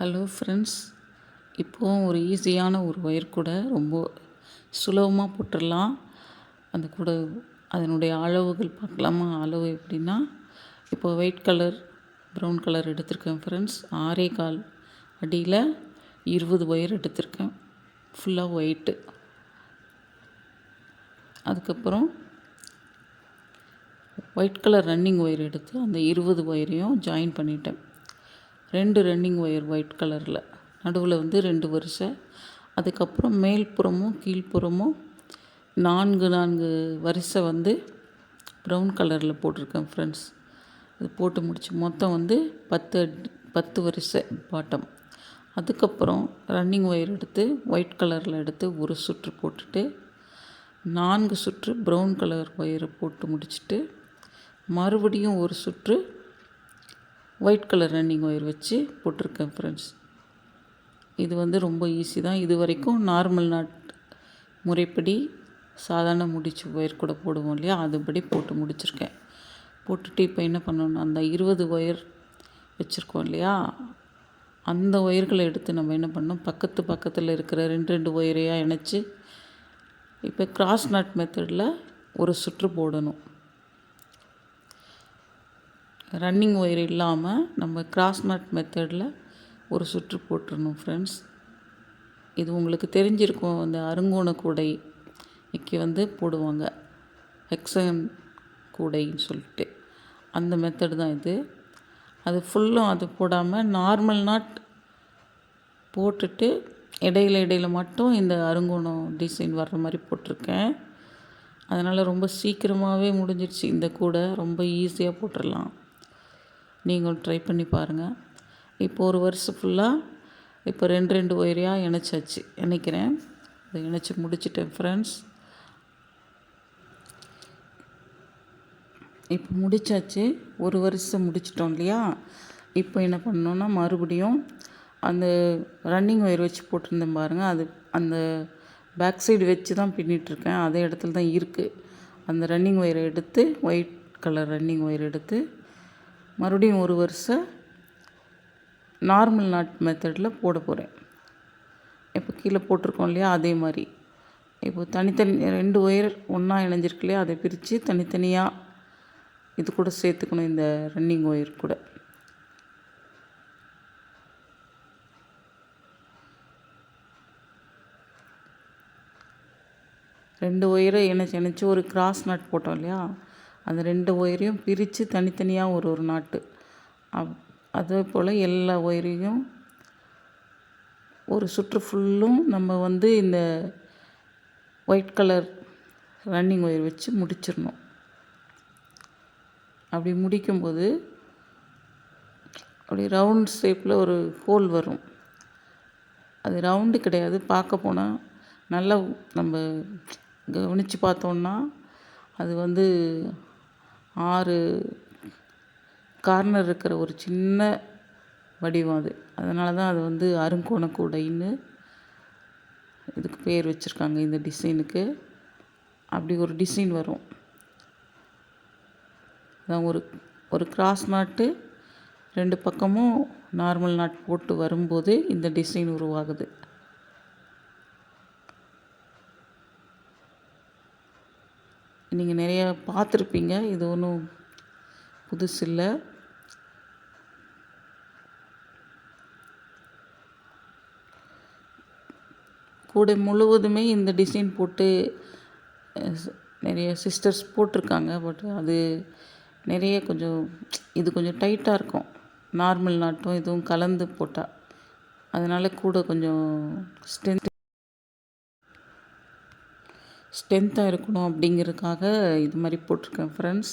Hello friends இப்போது ஒரு ஈஸியான ஒரு ஒயர் கூட ரொம்ப சுலபமாக போட்டுடலாம் அந்த கூட அதனுடைய அளவுகள் பார்க்கலாமா? அளவு எப்படின்னா இப்போ ஒயிட் கலர் ப்ரௌன் கலர் எடுத்திருக்கேன் ஃப்ரெண்ட்ஸ் ஆறே கால் அடியில் இருபது ஒயர் எடுத்திருக்கேன். ஃபுல்லாக ஒயிட்டு அதுக்கப்புறம் ஒயிட் கலர் ரன்னிங் ஒயர் எடுத்து அந்த இருபது ஒயரையும் ஜாயின் பண்ணிட்டேன். ரெண்டு ரன்னிங் ஒயர் ஒயிட் கலரில் நடுவில் வந்து ரெண்டு வரிசை. அதுக்கப்புறம் மேல்புறமும் கீழ்ப்புறமும் நான்கு நான்கு வரிசை வந்து ப்ரௌன் கலரில் போட்டிருக்கேன் ஃப்ரெண்ட்ஸ் இது போட்டு முடிச்சு மொத்தம் வந்து பத்து பத்து வரிசை பாட்டம் அதுக்கப்புறம் ரன்னிங் ஒயர் எடுத்து ஒயிட் கலரில் எடுத்து ஒரு சுற்று போட்டுட்டு நான்கு சுற்று ப்ரௌன் கலர் ஒயரை போட்டு முடிச்சுட்டு மறுபடியும் ஒரு சுற்று ஒயிட் கலர் ரன்னிங் ஒயர் வச்சு போட்டிருக்கேன் ஃப்ரெண்ட்ஸ் இது வந்து ரொம்ப ஈஸி தான். இது வரைக்கும் நார்மல் நாட் முறைப்படி சாதாரண முடிச்சு ஒயர் கூட போடுவோம் இல்லையா? அதுபடி போட்டு முடிச்சிருக்கேன். போட்டுட்டு இப்போ என்ன பண்ணணும் அந்த இருபது ஒயர் வச்சுருக்கோம் இல்லையா? அந்த ஒயர்களை எடுத்து நம்ம என்ன பண்ணோம் பக்கத்து பக்கத்தில் இருக்கிற ரெண்டு ரெண்டு ஒயரையாக இணைச்சி இப்போ கிராஸ் நட் மெத்தடில் ஒரு சுற்று போடணும். ரன்னிங் ஒயர் இல்லாமல் நம்ம கிராஸ் நட் மெத்தடில் ஒரு சுற்று போட்டுடணும் ஃப்ரெண்ட்ஸ் இது உங்களுக்கு தெரிஞ்சிருக்கும். அந்த அருங்கோண கூடைக்கு வந்து போடுவாங்க. ஹெக்ஸன் கூடைன்னு சொல்லிட்டு. அந்த மெத்தடு தான் இது. அது ஃபுல்லும் அது போடாமல் நார்மல் நாட் போட்டுட்டு இடையில இடையில மட்டும் இந்த அருங்கோணம் டிசைன் வர்ற மாதிரி போட்டிருக்கேன். அதனால் ரொம்ப சீக்கிரமாகவே முடிஞ்சிடுச்சு இந்த கூடை ரொம்ப ஈஸியாக போட்டுடலாம் நீங்களும் ட்ரை பண்ணி பாருங்கள் இப்போ ஒரு வருஷம் ஃபுல்லாக இப்போ ரெண்டு ரெண்டு ஒயரையாக இணைச்சாச்சு. இணைக்கிறேன். அதை இணைச்சி முடிச்சிட்டேன் ஃப்ரெண்ட்ஸ் இப்போ முடிச்சாச்சு. ஒரு வருஷம் முடிச்சிட்டோம் இல்லையா? இப்போ என்ன பண்ணோன்னா மறுபடியும் அந்த ரன்னிங் ஒயர் வச்சு போட்டிருந்தேன் பாருங்கள் அது அந்த பேக் சைடு வச்சு தான் பின்னிட்டுருக்கேன் அதே இடத்துல தான் இருக்குது அந்த ரன்னிங் ஒயரை எடுத்து ஒயிட் கலர் ரன்னிங் ஒயர் எடுத்து மறுபடியும் ஒரு வருஷம் நார்மல் நாட் மெத்தடில் போட போகிறேன் இப்போ கீழே போட்டிருக்கோம் இல்லையா அதே மாதிரி. இப்போ தனித்தனி ரெண்டு ஒயர் ஒன்றா இணைஞ்சிருக்கு இல்லையா அதை பிரித்து தனித்தனியாக இது கூட சேர்த்துக்கணும் இந்த ரன்னிங் ஒயர் கூட. ரெண்டு ஒயரை இணைச்சி இணைச்சி ஒரு கிராஸ் நாட் போட்டோம் இல்லையா அந்த ரெண்டு ஒயரையும் பிரித்து தனித்தனியாக ஒரு ஒரு நாட்டு. அப் அதே போல் எல்லா ஒயரையும் ஒரு சுற்று ஃபுல்லும் நம்ம வந்து இந்த ஒயிட் கலர் ரன்னிங் ஒயர் வச்சு முடிச்சிடணும். அப்படி முடிக்கும்போது அப்படி ரவுண்ட் ஷேப்பில் ஒரு ஹோல் வரும். அது ரவுண்டு கிடையாது பார்க்க போனால் நல்லா நம்ம கவனித்து பார்த்தோன்னா அது வந்து ஆறு கார்னர் இருக்கிற ஒரு சின்ன வடிவம் அது. அதனால தான் அது வந்து அருங்கோண கூடைன்னு இதுக்கு பேர் வச்சுருக்காங்க இந்த டிசைனுக்கு. அப்படி ஒரு டிசைன் வரும். அதான் ஒரு ஒரு கிராஸ் நாட்டு ரெண்டு பக்கமும் நார்மல் நாட் போட்டு வரும்போது இந்த டிசைன் உருவாகுது. நீங்கள் நிறைய பார்த்துருப்பீங்க. இது ஒன்றும் புதுசு இல்லை. கூடை முழுவதுமே இந்த டிசைன் போட்டு நிறைய சிஸ்டர்ஸ் போட்டிருக்காங்க. பட் அது நிறைய கொஞ்சம் இது கொஞ்சம் டைட்டாக இருக்கும். நார்மல் நாட்டும் இதுவும் கலந்து போட்டால் அதனால் கூட கொஞ்சம் ஸ்ட்ரென்த் ஸ்ட்ரென்த்தாக இருக்கணும் அப்படிங்கிறதுக்காக இது மாதிரி போட்டிருக்கேன் ஃப்ரெண்ட்ஸ்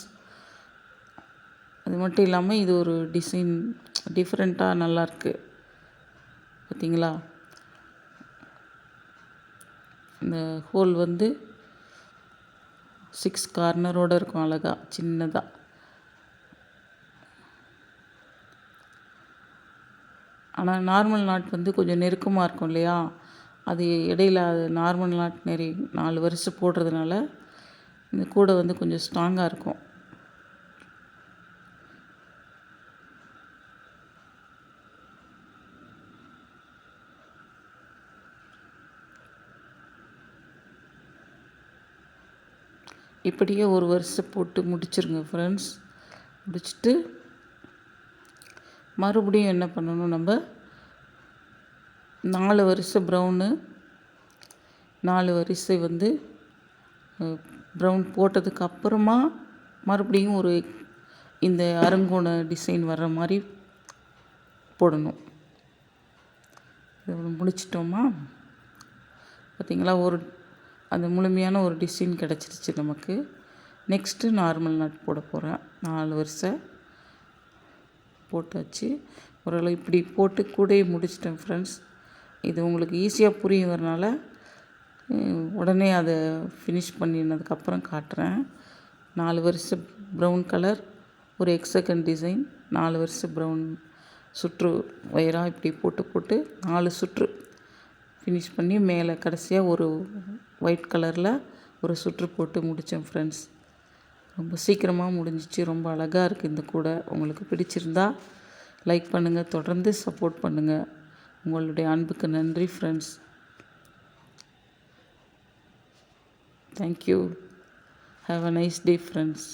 அது மட்டும் இல்லாமல் இது ஒரு டிசைன் டிஃப்ரெண்ட்டாக நல்லாயிருக்கு பார்த்தீங்களா? இந்த ஹோல் வந்து சிக்ஸ் கார்னரோடு இருக்கும் அழகாக சின்னதாக ஆனால் நார்மல் நாட் வந்து கொஞ்சம் நெருக்கமாக இருக்கும் இல்லையா? அது இடையில் அது நார்மல் நாட் நெறி நாலு வருஷம் போடுறதுனால இந்த கூடை வந்து கொஞ்சம் ஸ்ட்ராங்காக இருக்கும். இப்படியே ஒரு வருஷம் போட்டு முடிச்சிருங்க ஃப்ரெண்ட்ஸ் முடிச்சுட்டு மறுபடியும் என்ன பண்ணணும் நம்ம நாலு வரிசை ப்ரௌனு நாலு வரிசை வந்து ப்ரௌன் போட்டதுக்கு அப்புறமா மறுபடியும் ஒரு இந்த அருங்கோண டிசைன் வர்ற மாதிரி போடணும். இது முடிச்சிட்டோமா? பார்த்திங்களா ஒரு அந்த முழுமையான ஒரு டிசைன் கிடச்சிருச்சு நமக்கு. நெக்ஸ்ட்டு நார்மல் நட் போட போகிறேன் நாலு வருஷம் போட்டாச்சு. ஓரளவு இப்படி போட்டு கூடையை முடிச்சிட்டேன் ஃப்ரெண்ட்ஸ் இது உங்களுக்கு ஈஸியாக புரியுங்கிறனால உடனே அதை ஃபினிஷ் பண்ணினதுக்கப்புறம் காட்டுறேன். நாலு வருஷம் ப்ரௌன் கலர் ஒரு எக்ஸகன் டிசைன் நாலு வருஷம் ப்ரௌன் சுற்று ஒயராக இப்படி போட்டு போட்டு நாலு சுற்று ஃபினிஷ் பண்ணி மேலே கடைசியாக ஒரு ஒயிட் கலரில் ஒரு சுற்று போட்டு முடித்தேன் ஃப்ரெண்ட்ஸ் ரொம்ப சீக்கிரமாக முடிஞ்சிச்சு. ரொம்ப அழகாக இருக்குது இந்த கூடை. உங்களுக்கு பிடிச்சிருந்தா லைக் பண்ணுங்கள் தொடர்ந்து சப்போர்ட் பண்ணுங்கள் உங்களுடைய அன்புக்கு நன்றி friends thank you have a nice day friends